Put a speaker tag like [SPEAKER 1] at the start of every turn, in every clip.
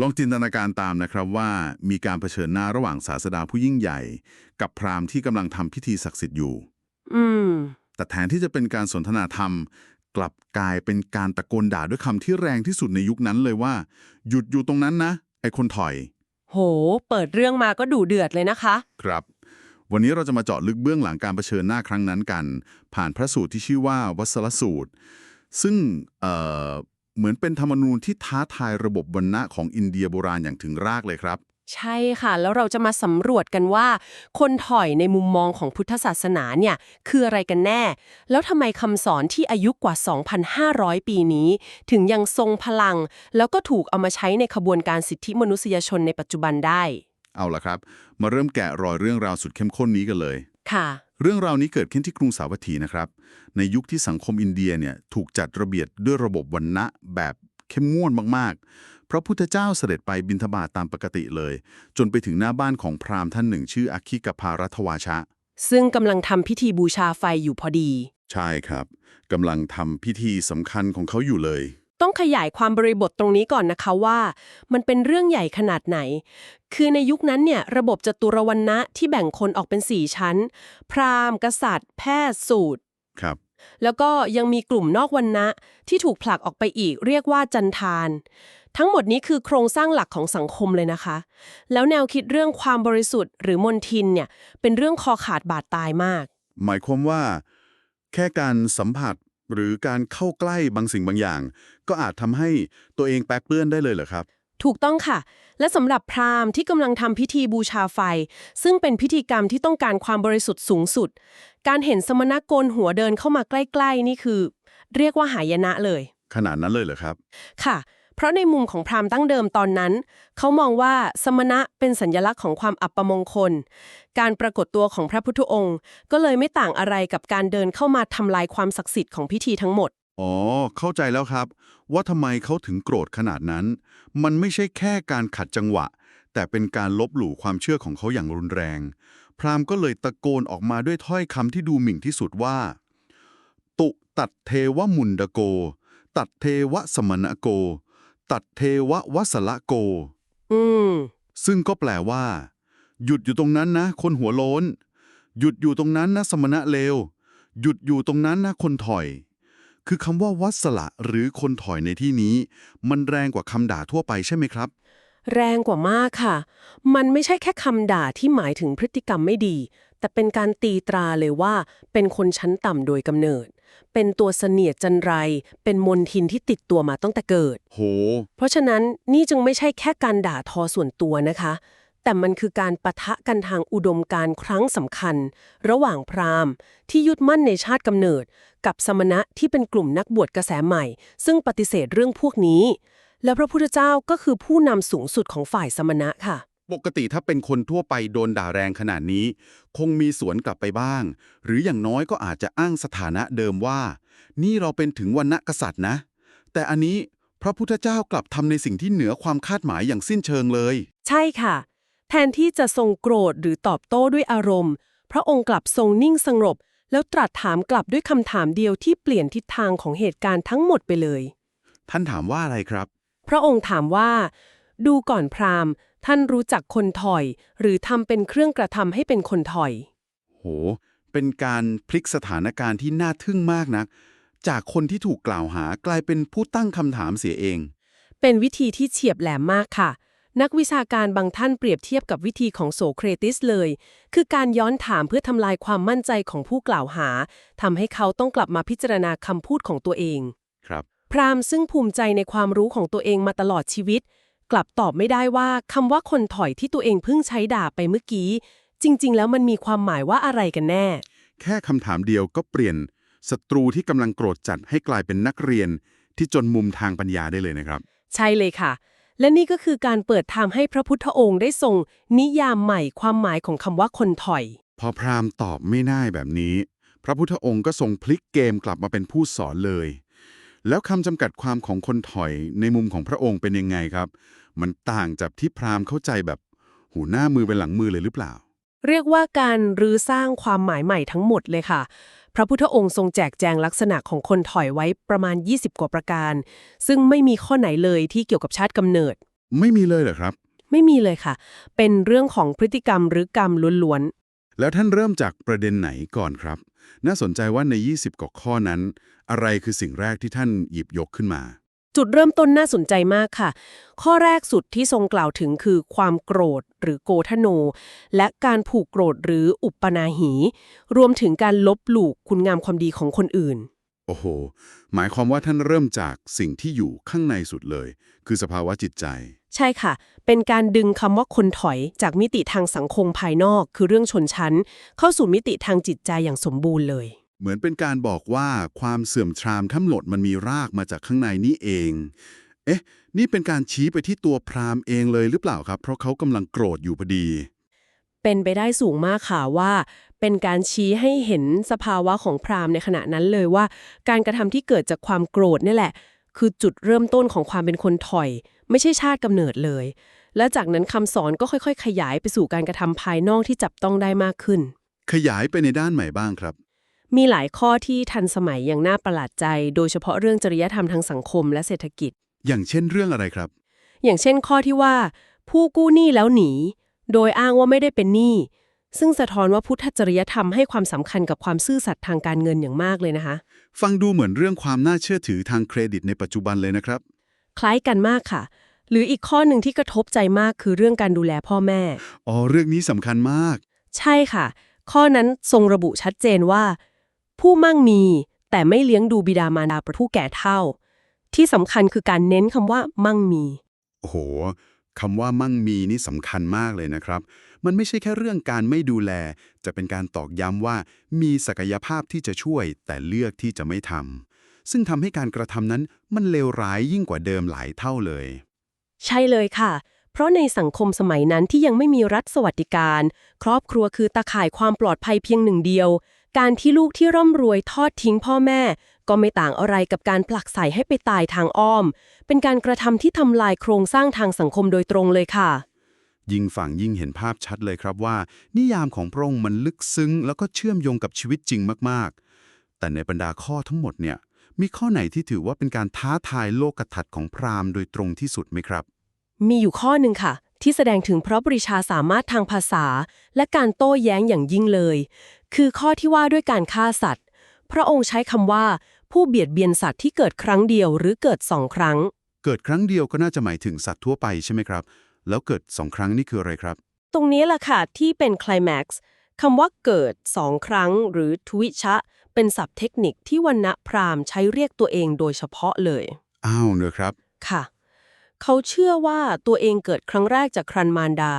[SPEAKER 1] ลองจินตนาการตามนะครับว่ามีการเผชิญหน้าระหว่างศาสดาผู้ยิ่งใหญ่ กับพราหมณ์ที่กำลังทำพิธีศักดิ์สิทธิ์อยู่
[SPEAKER 2] อืม
[SPEAKER 1] แต่แทนที่จะเป็นการสนทนาธรรม กลับกลายเป็นการตะโกนด่าด้วยคำที่แรงที่สุดในยุคนั้นเลยว่า หยุดอยู่ตรงนั้นนะ ไอ้คนถอย
[SPEAKER 2] โห เปิดเรื่องมาก็ดูเดือดเลยนะคะ
[SPEAKER 1] ครับ วันนี้เราจะมาเจาะลึกเบื้องหลังการเผชิญหน้าครั้งนั้นกัน ผ่านพระสูตรที่ชื่อว่าวัสลสูตร ซึ่งเอ่อ เหมือนเป็นธรรมนูญที่ท้าทายระบบวรรณะของอินเดียโบราณอย่างถึงรากเลยครับ
[SPEAKER 2] ใช่ค่ะ แล้วเราจะมาสำรวจกันว่า คนถอยในมุมมองของพุทธศาสนาเนี่ย คืออะไรกันแน่ แล้วทำไมคำสอนที่อายุกว่า 2,500 ปีนี้ ถึงยังทรงพลัง แล้วก็ถูกเอามาใช้ในขบวนการสิทธิมนุษยชนในปัจจุบันได้
[SPEAKER 1] เอาละครับ มาเริ่มแกะรอยเรื่องราวสุดเข้มข้นนี้กันเลย
[SPEAKER 2] ค่ะ
[SPEAKER 1] เรื่องราวนี้เกิดขึ้นที่กรุงสาวัตถีนะครับ ในยุคที่สังคมอินเดียเนี่ยถูกจัดระเบียบด้วยระบบวรรณะแบบเข้มงวดมากๆ พระพุทธเจ้าเสด็จไปบิณฑบาตตามปกติเลย จนไปถึงหน้าบ้านของพราหมณ์ท่านหนึ่งชื่ออาคิกพารัตวาชะ
[SPEAKER 2] ซึ่งกำลังทำพิธีบูชาไฟอยู่พอดี
[SPEAKER 1] ใช่ครับกำลังทำพิธีสำคัญของเขาอยู่เลย
[SPEAKER 2] ต้องขยายความบริบทตรงนี้ก่อนนะคะว่า มันเป็นเรื่องใหญ่ขนาดไหน คือในยุคนั้นเนี่ยระบบจตุรวรรณะที่แบ่งคนออกเป็นสี่ชั้น พราหมณ์ กษัตริย์ แพทย์ สูตร
[SPEAKER 1] ครับ
[SPEAKER 2] แล้วก็ยังมีกลุ่มนอกวรรณะที่ถูกผลักออกไปอีก เรียกว่าจันทาน ทั้งหมดนี้คือโครงสร้างหลักของสังคมเลยนะคะ แล้วแนวคิดเรื่องความบริสุทธิ์หรือมนทินเนี่ยเป็นเรื่องคอขาดบาดตายมาก
[SPEAKER 1] หมายความว่า แค่การสัมผัส หรือการเข้าใกล้บางสิ่งบางอย่าง ก็อาจทำให้ตัวเองแปรเปื้อนได้เลยเหรอครับ
[SPEAKER 2] ถูกต้องค่ะ และสำหรับพราหมณ์ที่กำลังทำพิธีบูชาไฟ ซึ่งเป็นพิธีกรรมที่ต้องการความบริสุทธิ์สูงสุด การเห็นสมณโกนหัวเดินเข้ามาใกล้ ๆ นี่คือ เรียกว่าหายนะเลย
[SPEAKER 1] ขนาดนั้นเลยเหรอครับ
[SPEAKER 2] ค่ะ เพราะในมุมของพราหมณ์ตั้งเดิมตอนนั้น เขามองว่าสมณะเป็นสัญลักษณ์ของความอัปมงคล การปรากฏตัวของพระพุทธองค์ ก็เลยไม่ต่างอะไรกับการเดินเข้ามาทำลายความศักดิ์สิทธิ์ของพิธีทั้งหมด
[SPEAKER 1] อ๋อ เข้าใจแล้วครับ ว่าทำไมเขาถึงโกรธขนาดนั้น มันไม่ใช่แค่การขัดจังหวะ แต่เป็นการลบหลู่ความเชื่อของเขาอย่างรุนแรง พราหมณ์ก็เลยตะโกนออกมาด้วยถ้อยคำที่ดูหมิ่นที่สุดว่า ตุตัดเทวมุนดโก ตัดเทวสมณโก ตัดเทววัสละโก
[SPEAKER 2] อืม
[SPEAKER 1] ซึ่งก็แปลว่า หยุดอยู่ตรงนั้นนะ คนหัวโล้น หยุดอยู่ตรงนั้นนะ สมณะเลว หยุดอยู่ตรงนั้นนะคนถอย คือคำว่าวัสละหรือคนถอยในที่นี้ มันแรงกว่าคำด่าทั่วไปใช่ไหมครับ
[SPEAKER 2] แรงกว่ามากค่ะ มันไม่ใช่แค่คำด่าที่หมายถึงพฤติกรรมไม่ดี แต่เป็นการตีตราเลยว่า เป็นคนชั้นต่ำโดยกำเนิด เป็นตัวเสนียดจันไร เป็นมนทินที่ติดตัวมาตั้งแต่เกิด
[SPEAKER 1] โห
[SPEAKER 2] เพราะฉะนั้นนี่จึงไม่ใช่แค่การด่าทอส่วนตัวนะคะ แต่มันคือการปะทะกันทางอุดมการณ์ครั้งสำคัญ ระหว่างพราหมณ์ ที่ยึดมั่นในชาติกำเนิด กับสมณะที่เป็นกลุ่มนักบวชกระแสใหม่ ซึ่งปฏิเสธเรื่องพวกนี้ และพระพุทธเจ้าก็คือผู้นำสูงสุดของฝ่ายสมณะค่ะ
[SPEAKER 1] ปกติถ้าเป็นคนทั่วไปโดนด่าแรงขนาดนี้ คงมีสวนกลับไปบ้าง หรืออย่างน้อยก็อาจจะอ้างสถานะเดิมว่า นี่เราเป็นถึงวันณะกษัตริย์นะ แต่อันนี้พระพุทธเจ้ากลับทำในสิ่งที่เหนือความคาดหมายอย่างสิ้นเชิงเลย
[SPEAKER 2] ใช่ค่ะ แทนที่จะทรงโกรธหรือตอบโต้ด้วยอารมณ์ พระองค์กลับทรงนิ่งสงบ แล้วตรัสถามกลับด้วยคำถามเดียวที่เปลี่ยนทิศทางของเหตุการณ์ทั้งหมดไปเลย
[SPEAKER 1] ท่านถามว่าอะไรครับ
[SPEAKER 2] พระองค์ถามว่า ดูก่อนพราหมณ์ ท่านรู้จักคนถอย หรือทำเป็นเครื่องกระทำให้เป็นคนถอย
[SPEAKER 1] โห เป็นการพลิกสถานการณ์ที่น่าทึ่งมากนะจากคนที่ถูกกล่าวหากลายเป็นผู้ตั้งคำถามเสียเอง
[SPEAKER 2] เป็นวิธีที่เฉียบแหลมมากค่ะ นักวิชาการบางท่านเปรียบเทียบกับวิธีของโสเครติสเลย คือการย้อนถามเพื่อทำลายความมั่นใจของผู้กล่าวหาทำให้เขาต้องกลับมาพิจารณาคำพูดของตัวเอง
[SPEAKER 1] ครับ
[SPEAKER 2] พราหมณ์ซึ่งภูมิใจในความรู้ของตัวเองมาตลอดชีวิต กลับตอบไม่ได้ว่าคำว่าคนถอยที่ตัวเองเพิ่งใช้ด่าไปเมื่อกี้ จริง ๆ แล้วมันมีความหมายว่าอะไรกันแน่
[SPEAKER 1] แค่คำถามเดียวก็เปลี่ยนศัตรูที่กำลังโกรธจัดให้กลายเป็นนักเรียนที่จนมุมทางปัญญาได้เลยนะครับ
[SPEAKER 2] ใช่เลยค่ะ และนี่ก็คือการเปิดทางให้พระพุทธองค์ได้ทรงนิยามใหม่ความหมายของคำว่าคนถอย
[SPEAKER 1] พอพราหมณ์ตอบไม่น่ายแบบนี้ พระพุทธองค์ก็ทรงพลิกเกมกลับมาเป็นผู้สอนเลย แล้วคำจำกัดความของคนถอยในมุมของพระองค์เป็นยังไงครับ มันต่างจากที่พราหมณ์เข้าใจแบบหูหน้ามือเป็นหลังมือเลยหรือเปล่า
[SPEAKER 2] เรียกว่าการรื้อสร้างความหมายใหม่ทั้งหมดเลยค่ะ พระพุทธองค์ทรงแจกแจงลักษณะของคนถอยไว้ประมาณ 20 กว่าประการ ซึ่งไม่มีข้อไหนเลยที่เกี่ยวกับชาติกำเนิด
[SPEAKER 1] ไม่มีเลยเหรอครับ
[SPEAKER 2] ไม่มีเลยค่ะ เป็นเรื่องของพฤติกรรมหรือกรรมล้วน
[SPEAKER 1] แล้วท่านเริ่มจากประเด็นไหนก่อนครับ น่าสนใจว่าใน 20กว่าข้อนั้น อะไรคือสิ่งแรกที่ท่านหยิบยกขึ้นมา
[SPEAKER 2] จุดเริ่มต้นน่าสนใจมากค่ะ ข้อแรกสุดที่ทรงกล่าวถึงคือความโกรธหรือโกทโน และการผูกโกรธหรืออุปนาหี รวมถึงการลบหลู่คุณงามความดีของคนอื่น
[SPEAKER 1] โอ้โห หมายความว่าท่านเริ่มจากสิ่งที่อยู่ข้างในสุดเลย คือสภาวะจิตใจ
[SPEAKER 2] ใช่ค่ะ เป็นการดึงคำว่าคนถอยจากมิติทางสังคมภายนอก คือเรื่องชนชั้น เข้าสู่มิติทางจิตใจอย่างสมบูรณ์เลย
[SPEAKER 1] เหมือนเป็นการบอกว่าความเสื่อมทรามทั้งหมดมันมีรากมาจากข้างในนี่เอง เอ๊ะ นี่เป็นการชี้ไปที่ตัวพราหมณ์เองเลยหรือเปล่าครับ เพราะเขากำลังโกรธอยู่พอดี
[SPEAKER 2] เป็นไปได้สูงมากค่ะว่า เป็นการชี้ให้เห็นสภาวะของพราหมณ์ในขณะนั้นเลยว่า การกระทำที่เกิดจากความโกรธนี่แหละ คือจุดเริ่มต้นของความเป็นคนถอย ไม่ใช่ชาติกำเนิดเลย และจากนั้นคำสอนก็ค่อยๆ ขยายไปสู่การกระทำภายนอกที่จับต้องได้มากขึ้น
[SPEAKER 1] ขยายไปในด้านใหม่บ้างครับ
[SPEAKER 2] มีหลายข้อที่ทันสมัยอย่างน่าประหลาดใจ โดยเฉพาะเรื่องจริยธรรมทางสังคมและเศรษฐกิจ
[SPEAKER 1] อย่างเช่นเรื่องอะไรครับ
[SPEAKER 2] อย่างเช่นข้อที่ว่า ผู้กู้หนี้แล้วหนี โดยอ้างว่าไม่ได้เป็นหนี้ ซึ่งสะท้อนว่าพุทธจริยธรรมให้ความสำคัญกับความซื่อสัตย์ทางการเงินอย่างมากเลยนะคะ
[SPEAKER 1] ฟังดูเหมือนเรื่องความน่าเชื่อถือทางเครดิตในปัจจุบันเลยนะครับ
[SPEAKER 2] คล้ายกันมากค่ะ หรืออีกข้อหนึ่งที่กระทบใจมากคือเรื่องการดูแลพ่อแม่
[SPEAKER 1] อ๋อ เรื่องนี้สำคัญมาก
[SPEAKER 2] ใช่ค่ะ ข้อนั้นทรงระบุชัดเจนว่า ผู้มั่งมีแต่ไม่เลี้ยงดูบิดามารดาผู้แก่เฒ่า ที่สำคัญคือการเน้นคำว่ามั่งมี
[SPEAKER 1] โอ้โหคำว่ามั่งมีนี่สำคัญมากเลยนะครับ มันไม่ใช่แค่เรื่องการไม่ดูแล จะเป็นการตอกย้ำว่ามีศักยภาพที่จะช่วย แต่เลือกที่จะไม่ทำซึ่งทำให้การกระทำนั้นมันเลวร้ายยิ่งกว่าเดิมหลายเท่าเลย
[SPEAKER 2] ใช่เลยค่ะเพราะในสังคมสมัยนั้นที่ยังไม่มีรัฐสวัสดิการ ครอบครัวคือตาข่ายความปลอดภัยเพียงหนึ่งเดียว การที่ลูกที่ร่ำรวยทอดทิ้งพ่อแม่ ก็ไม่ต่างอะไรกับการผลักใส่ให้ไปตายทางอ้อม เป็นการกระทำที่ทำลายโครงสร้างทางสังคมโดยตรงเลยค่ะ
[SPEAKER 1] ยิ่งฟังยิ่งเห็นภาพชัดเลยครับว่า นิยามของพระองค์มันลึกซึ้ง แล้วก็เชื่อมโยงกับชีวิตจริงมากๆ แต่ในบรรดาข้อทั้งหมดเนี่ยมีข้อไหนที่ถือว่าเป็นการท้าทายโลกทัศน์ของพราหมณ์โดยตรงที่สุดไหมครับ
[SPEAKER 2] มีอยู่ข้อหนึ่งค่ะ ที่แสดงถึงพระปริชาสามารถทางภาษา และการโต้แย้งอย่างยิ่งเลย คือข้อที่ว่าด้วยการฆ่าสัตว์ พระองค์ใช้คำว่า ผู้เบียดเบียนสัตว์ที่เกิดครั้งเดียวหรือเกิดสองครั้ง
[SPEAKER 1] เกิดครั้งเดียวก็น่าจะหมายถึงสัตว์ทั่วไปใช่ไหมครับ แล้วเกิดสองครั้งนี่คืออะไรครับ
[SPEAKER 2] ตรงนี้แหละค่ะที่เป็นไคลแม็กซ์คำว่าเกิดสองครั้งหรือทวิชะ เป็นศัพท์เทคนิคที่วันณะพราหมณ์ใช้เรียกตัวเองโดยเฉพาะเลย
[SPEAKER 1] อ้าวเนอะครับ
[SPEAKER 2] ค่ะ เขาเชื่อว่าตัวเองเกิดครั้งแรกจากครันมารดา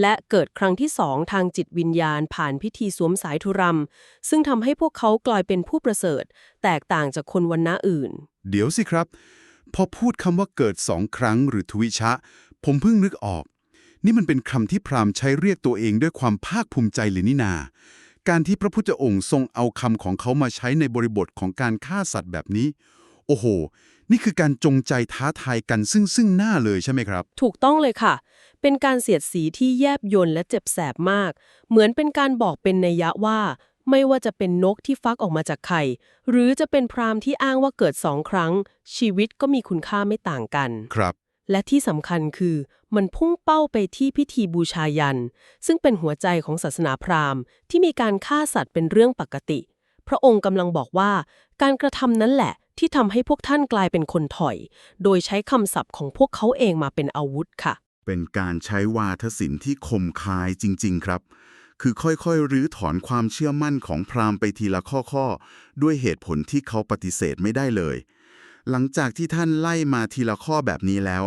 [SPEAKER 2] และเกิดครั้งที่สองทางจิตวิญญาณผ่านพิธีสวมสายธุรำซึ่งทำให้พวกเขากลายเป็นผู้ประเสริฐ แตกต่างจากคนวันณะอื่น
[SPEAKER 1] เดี๋ยวสิครับ พอพูดคำว่าเกิดสองครั้งหรือทวิชะ ผมเพิ่งนึกออก นี่มันเป็นคำที่พราหมณ์ใช้เรียกตัวเองด้วยความภาคภูมิใจเลยนี่นา การที่พระพุทธองค์ทรงเอาคำของเขามาใช้ในบริบทของการฆ่าสัตว์แบบนี้ โอ้โห นี่คือการจงใจท้าทายกันซึ่งซึ่งหน้าเลยใช่ไหมครับ
[SPEAKER 2] ถูกต้องเลยค่ะ เป็นการเสียดสีที่แยบยลและเจ็บแสบมาก เหมือนเป็นการบอกเป็นนัยยะว่าไม่ว่าจะเป็นนกที่ฟักออกมาจากไข่ หรือจะเป็นพราหมณ์ที่อ้างว่าเกิดสองครั้ง ชีวิตก็มีคุณค่าไม่ต่างกัน
[SPEAKER 1] ครับ
[SPEAKER 2] และที่สำคัญคือมันพุ่งเป้าไปที่พิธีบูชายัน ซึ่งเป็นหัวใจของศาสนาพราหมณ์ที่มีการฆ่าสัตว์เป็นเรื่องปกติ พระองค์กำลังบอกว่าการกระทำนั้นแหละที่ทำให้พวกท่านกลายเป็นคนถอย โดยใช้คำศัพท์ของพวกเขาเองมาเป็นอาวุธค่ะ
[SPEAKER 1] เป็นการใช้วาทศิลป์ที่คมคายจริง ๆ ครับ คือค่อยๆรื้อถอนความเชื่อมั่นของพราหมณ์ไปทีละข้อๆ ด้วยเหตุผลที่เขาปฏิเสธไม่ได้เลย หลังจากที่ท่านไล่มาทีละข้อแบบนี้แล้ว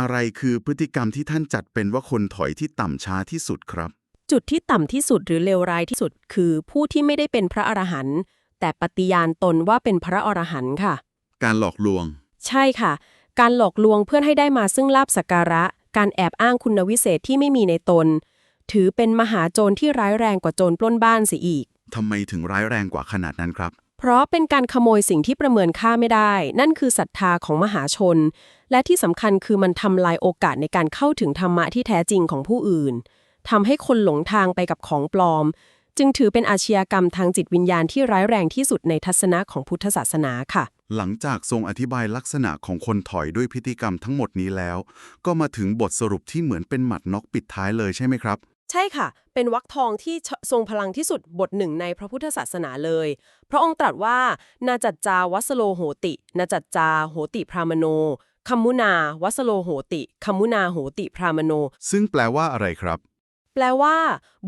[SPEAKER 1] อะไรคือพฤติกรรมที่ท่านจัดเป็นว่าคนถอยที่ต่ำช้าที่สุดครับ
[SPEAKER 2] จุดที่ต่ำที่สุดหรือเลวร้ายที่สุด คือผู้ที่ไม่ได้เป็นพระอรหันต์แต่ปฏิญาณตนว่าเป็นพระอรหันต์ค่ะ
[SPEAKER 1] การหลอกลวง
[SPEAKER 2] ใช่ค่ะ การหลอกลวงเพื่อให้ได้มาซึ่งลาบสักการะ การแอบอ้างคุณวิเศษที่ไม่มีในตน ถือเป็นมหาโจรที่ร้ายแรงกว่าโจรปล้นบ้านเสียอีก
[SPEAKER 1] ทำไมถึงร้ายแรงกว่าขนาดนั้นครับ
[SPEAKER 2] เพราะเป็นการขโมยสิ่งที่ประเมินค่าไม่ได้ นั่นคือศรัทธาของมหาชน และที่สำคัญคือมันทำลายโอกาสในการเข้าถึงธรรมะที่แท้จริงของผู้อื่นทำให้คนหลงทางไปกับของปลอม จึงถือเป็นอาชญากรรมทางจิตวิญญาณที่ร้ายแรงที่สุดในทัศนะของพุทธศาสนาค่ะ
[SPEAKER 1] หลังจากทรงอธิบายลักษณะของคนถอยด้วยพฤติกรรมทั้งหมดนี้แล้ว ก็มาถึงบทสรุปที่เหมือนเป็นหมัดน็อกปิดท้ายเลยใช่ไหมครับ
[SPEAKER 2] ใช่ค่ะ เป็นวรรคทองที่ทรงพลังที่สุดบทหนึ่งในพระพุทธศาสนาเลย พระองค์ตรัสว่า นาจัจจาวัสโลโหติ นาจัจจาโหติพรามโนคัมมุนาวัสโลโหติคัมมุนาโหติพรามโน
[SPEAKER 1] ซึ่งแปลว่าอะไรครับ
[SPEAKER 2] แปลว่า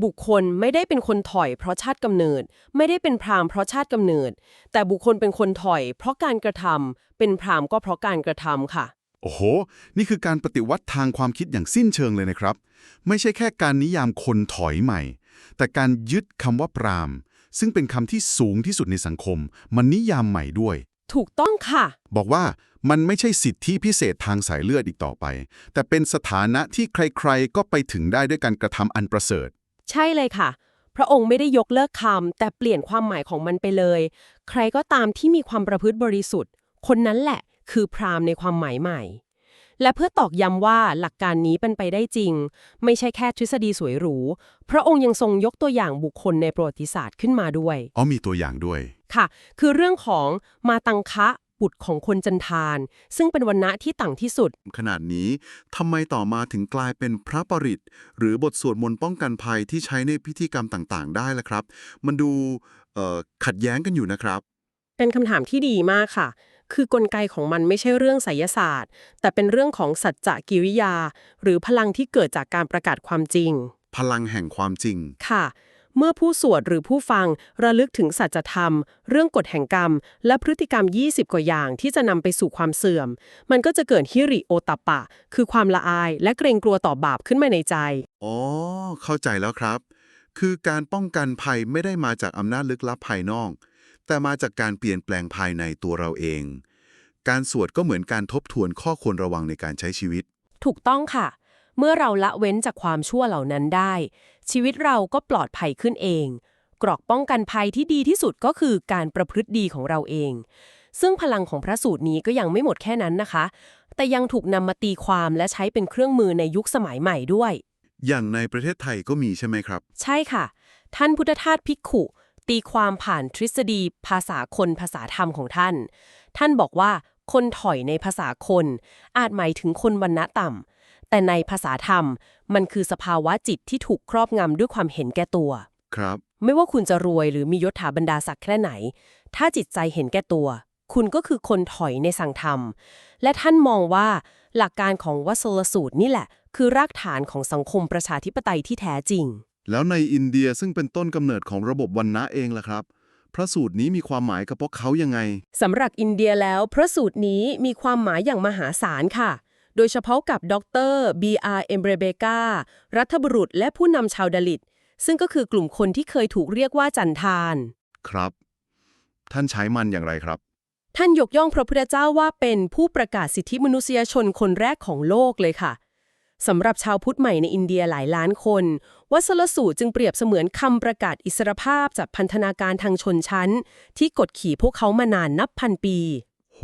[SPEAKER 2] บุคคลไม่ได้เป็นคนถอยเพราะชาติกำเนิด ไม่ได้เป็นพราหมณ์เพราะชาติกำเนิด แต่บุคคลเป็นคนถอย เพราะการกระทำเป็นพราหมณ์ก็เพราะการกระทำค่ะ
[SPEAKER 1] โอ้โห นี่คือการปฏิวัติทางความคิดอย่างสิ้นเชิงเลยนะครับ ไม่ใช่แค่การนิยามคนถอยใหม่ แต่การยึดคำว่าปราม ซึ่งเป็นคำที่สูงที่สุดในสังคม มันนิยามใหม่ด้วย
[SPEAKER 2] ถูกต้องค่ะ
[SPEAKER 1] บอกว่ามันไม่ใช่สิทธิพิเศษทางสายเลือดอีกต่อไป แต่เป็นสถานะที่ใครๆ ก็ไปถึงได้ด้วยการกระทำอันประเสริฐ
[SPEAKER 2] ใช่เลยค่ะ พระองค์ไม่ได้ยกเลิกคำแต่เปลี่ยนความหมายของมันไปเลย ใครก็ตามที่มีความประพฤติบริสุทธิ์ คนนั้นแหละ คือพราหมณ์ในความหมายใหม่ และเพื่อตอกย้ำว่าหลักการนี้เป็นไปได้จริง ไม่ใช่แค่ทฤษฎีสวยหรู พระองค์ยังทรงยกตัวอย่างบุคคลในประวัติศาสตร์ขึ้นมาด้วย
[SPEAKER 1] อ๋อมีตัวอย่างด้วย
[SPEAKER 2] ค่ะ คือเรื่องของมาตังคะบุตรของคนจันทาน ซึ่งเป็นวันณะที่ต่างที่สุด
[SPEAKER 1] ขนาดนี้ทำไมต่อมาถึงกลายเป็นพระปริตหรือบทสวดมนต์ป้องกันภัยที่ใช้ในพิธีกรรมต่างๆ ได้ล่ะครับ มันดูเอ่อขัดแย้งกันอยู่นะครับ
[SPEAKER 2] เป็นคำถามที่ดีมากค่ะ คือกลไกของมันไม่ใช่เรื่องไสยศาสตร์ แต่เป็นเรื่องของสัจจะกิริยา หรือพลังที่เกิดจากการประกาศความจริง
[SPEAKER 1] พลังแห่งความจริง
[SPEAKER 2] ค่ะ เมื่อผู้สวดหรือผู้ฟังระลึกถึงสัจธรรม เรื่องกฎแห่งกรรม และพฤติกรรม 20 กว่าอย่างที่จะนำไปสู่ความเสื่อม มันก็จะเกิดฮิริโอตัปปะ คือความละอายและเกรงกลัวต่อบาปขึ้นมาในใจ
[SPEAKER 1] อ๋อ เข้าใจแล้วครับ คือการป้องกันภัยไม่ได้มาจากอำนาจลึกลับภายนอก แต่มาจากการเปลี่ยนแปลงภายในตัวเราเอง การสวดก็เหมือนการทบทวนข้อควรระวังในการใช้ชีวิต
[SPEAKER 2] ถูกต้องค่ะ เมื่อเราละเว้นจากความชั่วเหล่านั้นได้ ชีวิตเราก็ปลอดภัยขึ้นเอง กรอกป้องกันภัยที่ดีที่สุดก็คือการประพฤติดีของเราเอง ซึ่งพลังของพระสูตรนี้ก็ยังไม่หมดแค่นั้นนะคะ แต่ยังถูกนำมาตีความและใช้เป็นเครื่องมือในยุคสมัยใหม่ด้วย
[SPEAKER 1] อย่างในประเทศไทยก็มีใช่ไหมครับ
[SPEAKER 2] ใช่ค่ะ ท่านพุทธทาสภิกขุ ตีความผ่านทฤษฎีภาษาคนภาษาธรรมของท่าน ท่านบอกว่าคนถอยในภาษาคน อาจหมายถึงคนวรรณะต่ำ แต่ในภาษาธรรม มันคือสภาวะจิตที่ถูกครอบงำด้วยความเห็นแก่ตัว
[SPEAKER 1] ครับ
[SPEAKER 2] ไม่ว่าคุณจะรวยหรือมียศถาบรรดาศักดิ์แค่ไหน ถ้าจิตใจเห็นแก่ตัว คุณก็คือคนถอยในสังธรรม และท่านมองว่าหลักการของวัสลสูตรนี่แหละ คือรากฐานของสังคมประชาธิปไตยที่แท้จริง
[SPEAKER 1] แล้วในอินเดียซึ่งเป็นต้นกำเนิดของระบบวันนะเองล่ะครับ พระสูตรนี้มีความหมายกับพวกเขายังไง
[SPEAKER 2] สำหรับอินเดียแล้ว พระสูตรนี้มีความหมายอย่างมหาศาลค่ะ โดยเฉพาะกับดรบีอาร์เอมเบรเบการัฐบุรุษและผู้นำชาวดลิต ซึ่งก็คือกลุ่มคนที่เคยถูกเรียกว่าจันทาน
[SPEAKER 1] ครับ ท่านใช้มันอย่างไรครับ
[SPEAKER 2] ท่านยกย่องพระพุทธเจ้าว่าเป็นผู้ประกาศสิทธิมนุษยชนคนแรกของโลกเลยค่ะสำหรับชาวพุทธใหม่ในอินเดียหลายล้านคน วัสลสูตรจึงเปรียบเสมือนคำประกาศอิสรภาพจากพันธนาการทางชนชั้น ที่กดขี่พวกเขามานานนับพันปี
[SPEAKER 1] โห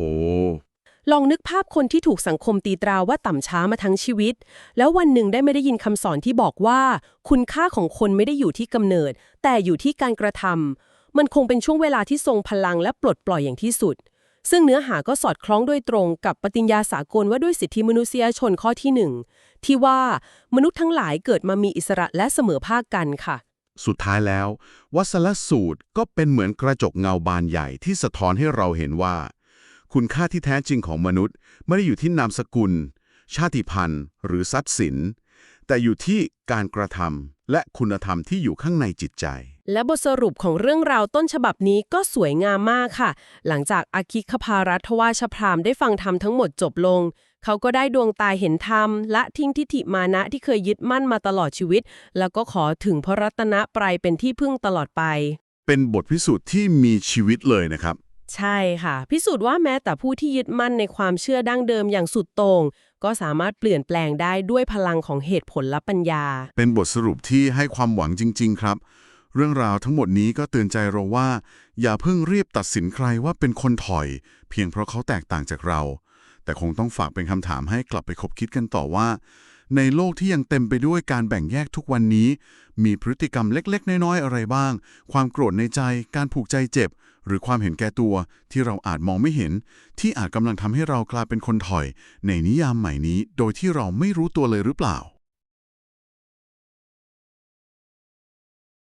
[SPEAKER 2] ลองนึกภาพคนที่ถูกสังคมตีตราว่าต่ำช้ามาทั้งชีวิต แล้ววันหนึ่งได้ไม่ได้ยินคำสอนที่บอกว่า คุณค่าของคนไม่ได้อยู่ที่กำเนิด แต่อยู่ที่การกระทำมันคงเป็นช่วงเวลาที่ทรงพลังและปลดปล่อยอย่างที่สุด ซึ่งเนื้อหาก็สอดคล้องโดยตรงกับปฏิญญาสากลว่าด้วยสิทธิมนุษยชนข้อที่หนึ่งที่ว่ามนุษย์ทั้งหลายเกิดมามีอิสระและเสมอภาคกันค่ะ
[SPEAKER 1] สุดท้ายแล้ว วัสลสูตรก็เป็นเหมือนกระจกเงาบานใหญ่ที่สะท้อนให้เราเห็นว่า คุณค่าที่แท้จริงของมนุษย์ ไม่ได้อยู่ที่นามสกุล ชาติพันธุ์ หรือทรัพย์สิน แต่อยู่ที่การกระทำและคุณธรรมที่อยู่ข้างในจิตใจ
[SPEAKER 2] และบทสรุปของเรื่องราวต้นฉบับนี้ก็สวยงามมากค่ะ หลังจากอาคิคภารัทวาชพรามได้ฟังธรรมทั้งหมดจบลง เขาก็ได้ดวงตาเห็นธรรม และทิ้งทิฏฐิมานะที่เคยยึดมั่นมาตลอดชีวิต แล้วก็ขอถึงพระรัตนปรายเป็นที่พึ่งตลอดไป
[SPEAKER 1] เป็นบทพิสูจน์ที่มีชีวิตเลยนะครับ
[SPEAKER 2] ใช่ค่ะ พิสูจน์ว่าแม้แต่ผู้ที่ยึดมั่นในความเชื่อดั้งเดิมอย่างสุดโต่งก็สามารถเปลี่ยนแปลงได้ด้วยพลังของเหตุผลและปัญญา
[SPEAKER 1] เป็นบทสรุปที่ให้ความหวังจริง ๆ ครับ เรื่องราวทั้งหมดนี้ก็เตือนใจเราว่า อย่าเพิ่งรีบตัดสินใครว่าเป็นคนถอย เพียงเพราะเขาแตกต่างจากเรา แต่คงต้องฝากเป็นคำถามให้กลับไปคบคิดกันต่อว่า ในโลกที่ยังเต็มไปด้วยการแบ่งแยกทุกวันนี้ มีพฤติกรรมเล็ก ๆ น้อยๆอะไรบ้าง ความโกรธในใจ การผูกใจเจ็บ หรือความเห็นแก่ตัวที่เราอาจมองไม่เห็น ที่อาจกำลังทำให้เรากลายเป็นคนถอย ในนิยามใหม่นี้ โดยที่เราไม่รู้ตัวเลยหรือเปล่า